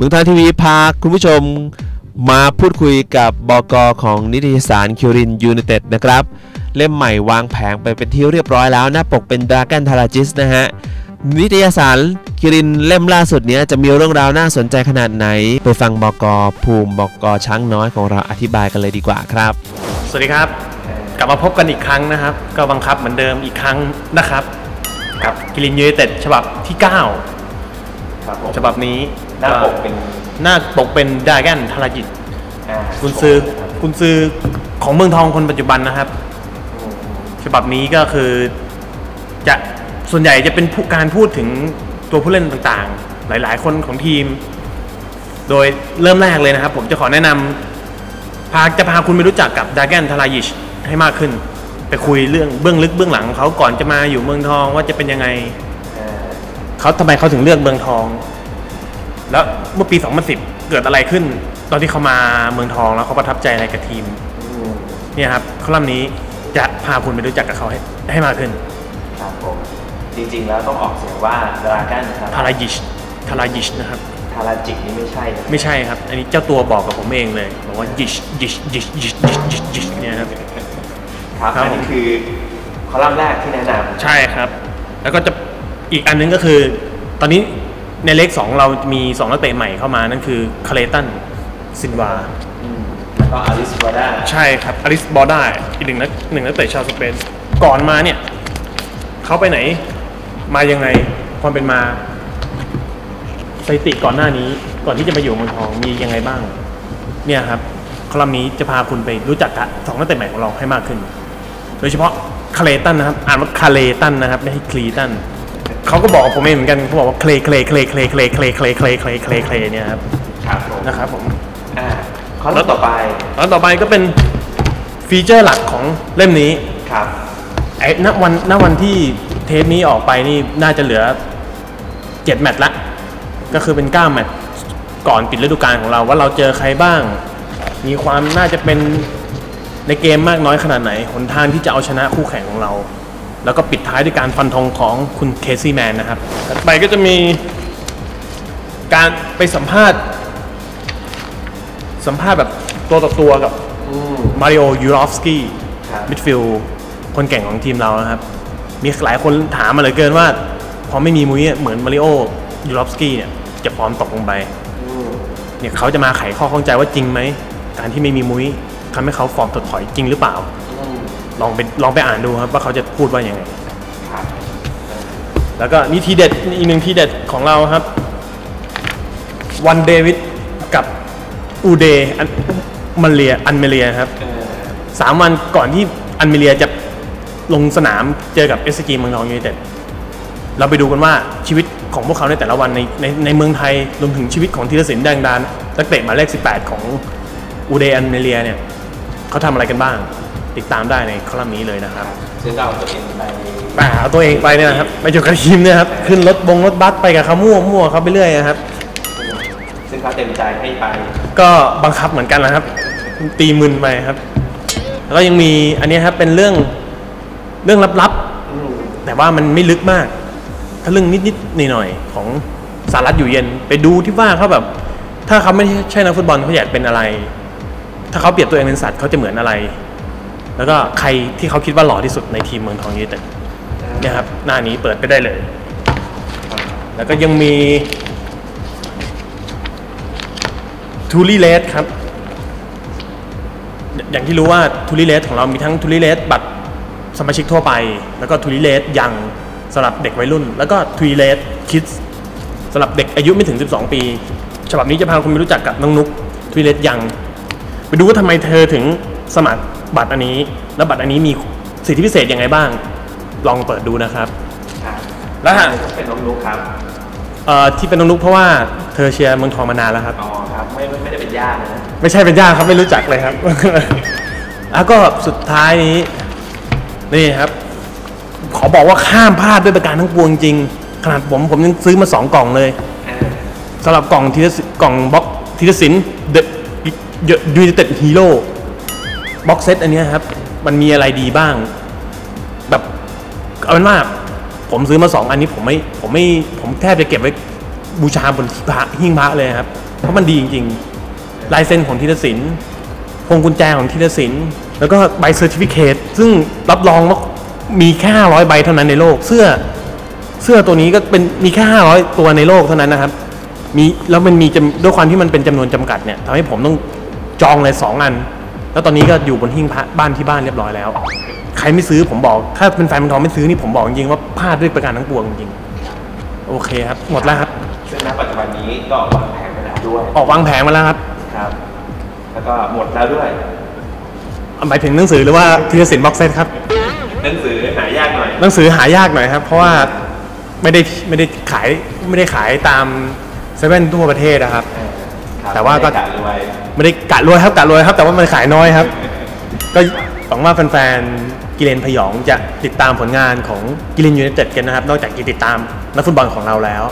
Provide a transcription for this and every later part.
นุทานทีวีพาคุณผู้ชมมาพูดคุยกับบกของนิตยสารคิวรินยูไนเต็ดนะครับ เล่มใหม่วางแผงไปเป็นที่เรียบร้อยแล้วหน้าปกเป็นดรากันทาราจิสนะฮะ นิตยสารคิรินเล่มล่าสุดเนี้ยจะมีเรื่องราวน่าสนใจขนาดไหน ไปฟังบกภูมิบกช้างน้อยของเราอธิบายกันเลยดีกว่าครับ สวัสดีครับ กลับมาพบกันอีกครั้งนะครับ ก็บังคับเหมือนเดิมอีกครั้งนะครับ กับกิลินยูไนเต็ดฉบับที่9ครับผมฉบับนี้ หน้าปกเป็นหน้าปกเป็นดาแกนทาราจิตอ่าคุณซื้อคุณซื้อของเมืองทองคนปัจจุบันนะครับ ฉบับนี้ก็คือจะส่วนใหญ่จะเป็นผู้การพูดถึงตัวผู้เล่นต่างๆ หลายๆ คนของทีม โดยเริ่มแรกเลยนะครับ ผมจะขอแนะนำพาจะพาคุณไปรู้จักกับดาแกนทารายิชให้มากขึ้น ไปคุยเรื่องเบื้องลึกเบื้องหลังของเขาก่อนจะมาอยู่เมืองทองว่าจะเป็นยังไงอ่าเขาทำไมเขาถึงเลือกเมืองทอง แล้วเมื่อปี 2010 เกิดอะไรขึ้น ตอนที่เขามาเมืองทองแล้วเขาประทับใจอะไรกับทีมอืมเนี่ยครับคอลัมน์นี้จะพาคุณไปรู้จักกับเขาให้ให้มากขึ้น ครับผมจริงๆแล้วต้องออกเสียงว่าดราก้นทารายิชทารายิชนะครับทาราจิกนี่ไม่ใช่นะไม่ใช่ครับ อันนี้เจ้าตัวบอกกับผมเองเลยบอกว่ายิชยิชยิชยิชยิชยิชยิชเนี่ยครับครับครับอันนี้คือคอลัมน์แรกที่แนะนำใช่ครับ แล้วก็จะอีกอันนึงก็คือ ตอนนี้ ในเลขสองเรามีสองนักเตะใหม่เข้ามานั่นคือคาเลตันซินวาอืมแล้วก็อาริสวาด้าใช่ครับอลิสบอด้าอีกหนึ่งนักหนึ่งนักเตะชาวสเปนก่อนมาเนี่ยเขาไปไหน มายังไงความเป็นมาสถิติก่อนหน้านี้ก่อนที่จะมาอยู่เมืองทองมียังไงบ้าง เนี่ยครับคอลัมน์นี้จะพาคุณไปรู้จักกับสองนักเตะใหม่ของเราให้มากขึ้น โดยเฉพาะคาเลตันนะครับ อ่านว่าคาเลตันนะครับ ไม่ใช่คลีตัน เขาก็บอกกับผมเองเหมือนกันเขาบอกว่าเคลเคลเคลเคลเคลเคลเคลเคลเคลเคลเคลเนี่ยครับครับผมนะครับผมอ่าคอลัมน์ต่อไปแล้วต่อไปก็เป็นฟีเจอร์หลักของเล่มนี้ครับไอ้ณวันณวันที่เทปนี้ออกไปนี่น่าจะเหลือ7แมตช์ละ ก็คือเป็น9แมตช์ก่อนปิดฤดูกาลของเราว่าเราเจอใครบ้าง มีความน่าจะเป็นในเกมมากน้อยขนาดไหนหนทางที่จะเอาชนะคู่แข่งของเรา แล้วก็ปิดท้ายด้วยการฟันธงของคุณเคซี่แมนนะครับถัดไปก็จะมีการไปสัมภาษณ์ สัมภาษณ์แบบตัวต่อตัวกับอืมมาริโอยูรอฟสกี้ครับมิดฟิลด์คนเก่งของทีมเรานะครับ มีหลายคนถามมาเหลือเกินว่า พอไม่มีมุ้ยเหมือนมาริโอยูรอฟสกี้เนี่ยจะฟอร์มตกลงไปอืมเนี่ยเขาจะมาไขข้อข้องใจว่าจริงไหม การที่ไม่มีมุ้ยทำให้เขาฟอร์มถดถอยจริงหรือเปล่าอืม ลองไปลองไปอ่านดูครับว่าเขาจะพูดว่ายังไงครับแล้วก็นี่ทีเด็ดอีกหนึ่งทีเด็ดของเราครับ วันเดวิดกับอูเดอันมาเลียอันเมเลียครับเออสามวันก่อนที่อันเมเลียจะลงสนามเจอกับเอสจีเมืองทองยูไนเต็ดเราไปดูกันว่าชีวิตของพวกเขาในแต่ละวันในในในเมืองไทยรวมถึงชีวิตของธีรศิลป์แดงดานนักเตะหมายเลข 18 ของอูเดอันเมเลียเนี่ยเขาทำอะไรกันบ้าง ติดตามได้ในคอลัมน์นี้เลยนะครับซึ่งเราตัวเองไปไปหาตัวเองไปเนี่ยนะครับไปอยู่กับทีมเนี่ยครับขึ้นรถบงรถบัสไปกับเขามั่วมั่วเขาไปเรื่อยนะครับ ซึ่งเขาเต็มใจให้ไป ก็บังคับเหมือนกันนะครับ ตีมึนไปครับ แล้วก็ยังมีอันนี้ครับเป็นเรื่องเรื่องลับอืมๆแต่ว่ามันไม่ลึกมากถ้าเรื่องนิดๆหน่อยๆของสารัตอยู่เย็นไปดูที่ว่าเขาแบบ ถ้าเขาไม่ใช่นักฟุตบอลเขาอยากเป็นอะไร ถ้าเขาเปรียบตัวเองเป็นสัตว์เขาจะเหมือนอะไร แล้วก็ใครที่เขาคิดว่าหล่อที่สุดในทีมเมืองทองยูไนเต็ดเนี่ยครับหน้านี้เปิดไปได้เลย แล้วก็ยังมีทูลี่เลสครับ อย่างที่รู้ว่าทูริเลสของเรามีทั้งทูริเลสบัตรสมาชิกทั่วไป แล้วก็ทูริเลสยังสำหรับเด็กวัยรุ่น แล้วก็ทูริเลสคิดสำหรับเด็กอายุไม่ถึง 12 ปี ฉบับนี้จะพาคุณไปรู้จักกับน้องนุกทูริเลสยัง ไปดูว่าทำไมเธอถึงสมัคร บัตรอันนี้ แล้วบัตรอันนี้มีสิทธิพิเศษยังไงบ้าง ลองเปิดดูนะครับครับแล้วฮะก็เป็นน้องนุ๊กครับเอ่อที่เป็นน้องนุกเพราะว่าเธอเชียร์เมืองทองมานานแล้วครับ อ๋อครับไม่ไม่ไม่ได้เป็นญาตินะ ไม่ใช่เป็นญาติครับไม่รู้จักเลยครับ แล้วก็สุดท้ายนี้นี่ครับ ขอบอกว่าข้ามพลาดด้วยประการทั้งปวงจริง ขนาดผมผมยังซื้อมาสองกล่องเลยอ่าสำหรับกล่องทีละสิกล่องบ็อกทีละสินเดอะยูนิเต็ดฮีโร่ บ็อกเซตอันนี้ครับ มันมีอะไรดีบ้าง แบบเอาเป็นว่าผมซื้อมาสองอันนี้ผมไม่ผมไม่ผมแทบจะเก็บไว้บูชาบนที่พระหิ้งพระเลยครับ เพราะมันดีจริงๆ ลายเซ็นของธีรศิลป์พวงกุญแจของธีรศิลป์แล้วก็ใบเซอร์ติฟิเคตซึ่งรับรองว่ามีแค่500ใบเท่านั้นในโลก เสื้อเสื้อตัวนี้ก็เป็นมีแค่500ตัวในโลกเท่านั้นนะครับ มีแล้วมันมีด้วยความที่มันเป็นจำนวนจำกัดเนี่ยทำให้ผมต้องจองเลย2อัน แล้วตอนนี้ก็อยู่บนหิ้งพระบ้านที่บ้านเรียบร้อยแล้ว ใครไม่ซื้อผมบอก ถ้าเป็นแฟนมันทองไม่ซื้อนี่ผมบอกจริงๆว่าพลาดด้วยประการทั้งปวงจริงๆโอเคครับ หมดแล้วครับซึ่งณปัจจุบันนี้ก็วางแผนไปแล้วด้วยออกวางแผนมาแล้วครับครับ แล้วก็หมดแล้วด้วยหมายถึงหนังสือหรือว่าทีละสินบ็อกเซตครับหนังสือหายากหน่อยหนังสือหายากหน่อยครับ เพราะว่าไม่ได้ไม่ได้ขายไม่ได้ขายตามเซเว่นทั่วประเทศนะครับครับ แต่ว่าก็ไม่ได้กะรวยไม่ได้กะรวยครับกะรวยครับ แต่ว่ามันขายน้อยครับ ก็หวังว่าแฟนๆกิเลนพยองจะติดตามผลงานของกิเลนยูไนเต็ดกันนะครับ นอกจากจะติดตามนักฟุตบอลของเราแล้ว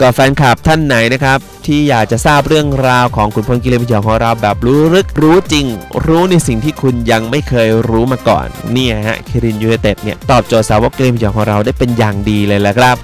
ก็แฟนคลับท่านไหนนะครับ ที่อยากจะทราบเรื่องราวของขุนพลกิเลนพยองของเราแบบรู้ลึกรู้จริง รู้ในสิ่งที่คุณยังไม่เคยรู้มาก่อน เนี่ยฮะคิรินยูไนเต็ดเนี่ยตอบโจทย์สาวกกิเลนพยองของเราได้เป็นอย่างดีเลยแหละครับ